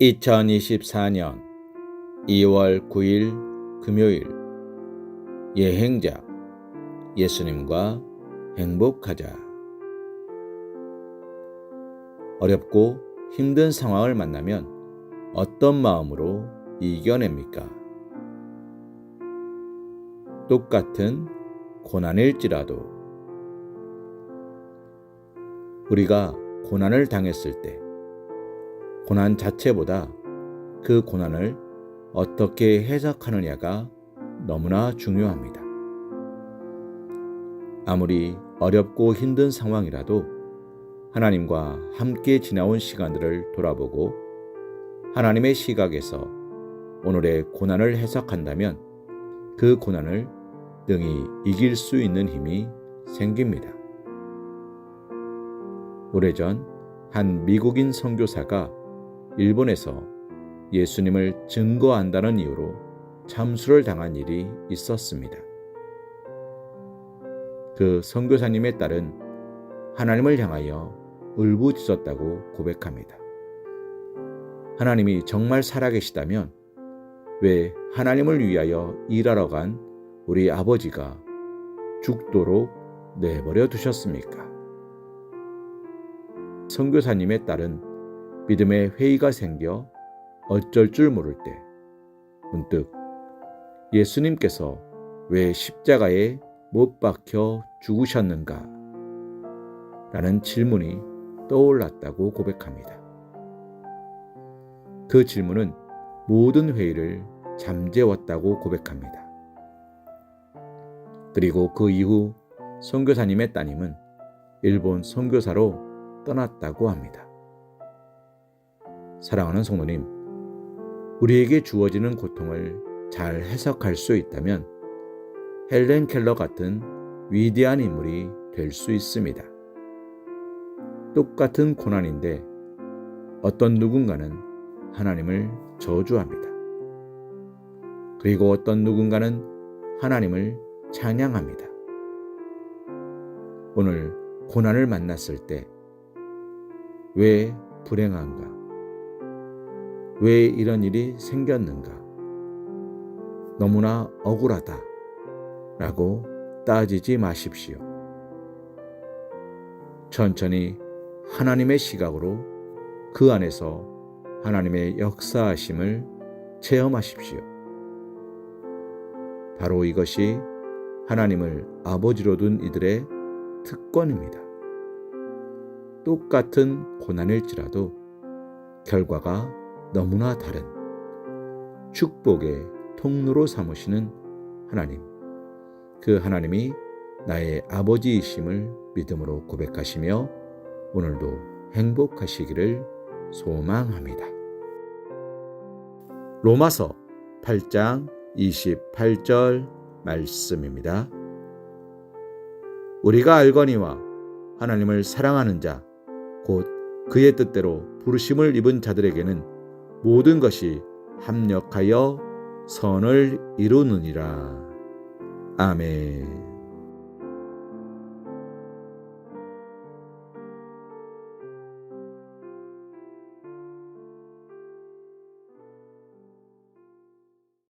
2024년 2월 9일 금요일. 예행자 예수님과 행복하자. 어렵고 힘든 상황을 만나면 어떤 마음으로 이겨냅니까? 똑같은 고난일지라도. 우리가 고난을 당했을 때 고난 자체보다 그 고난을 어떻게 해석하느냐가 너무나 중요합니다. 아무리 어렵고 힘든 상황이라도 하나님과 함께 지나온 시간들을 돌아보고 하나님의 시각에서 오늘의 고난을 해석한다면 그 고난을 능히 이길 수 있는 힘이 생깁니다. 오래전 한 미국인 선교사가 일본에서 예수님을 증거한다는 이유로 참수를 당한 일이 있었습니다. 그 선교사님의 딸은 하나님을 향하여 울부짖었다고 고백합니다. 하나님이 정말 살아계시다면 왜 하나님을 위하여 일하러 간 우리 아버지가 죽도록 내버려 두셨습니까? 선교사님의 딸은 믿음의 회의가 생겨 어쩔 줄 모를 때 문득 예수님께서 왜 십자가에 못 박혀 죽으셨는가? 라는 질문이 떠올랐다고 고백합니다. 그 질문은 모든 회의를 잠재웠다고 고백합니다. 그리고 그 이후 선교사님의 따님은 일본 선교사로 떠났다고 합니다. 사랑하는 성도님, 우리에게 주어지는 고통을 잘 해석할 수 있다면 헬렌 켈러 같은 위대한 인물이 될 수 있습니다. 똑같은 고난인데 어떤 누군가는 하나님을 저주합니다. 그리고 어떤 누군가는 하나님을 찬양합니다. 오늘 고난을 만났을 때 왜 불행한가? 왜 이런 일이 생겼는가? 너무나 억울하다. 라고 따지지 마십시오. 천천히 하나님의 시각으로 그 안에서 하나님의 역사하심을 체험하십시오. 바로 이것이 하나님을 아버지로 둔 이들의 특권입니다. 똑같은 고난일지라도 결과가 너무나 다른 축복의 통로로 삼으시는 하나님. 그 하나님이 나의 아버지이심을 믿음으로 고백하시며 오늘도 행복하시기를 소망합니다. 로마서 8장 28절 말씀입니다. 우리가 알거니와 하나님을 사랑하는 자, 곧 그의 뜻대로 부르심을 입은 자들에게는 모든 것이 합력하여 선을 이루느니라. 아멘.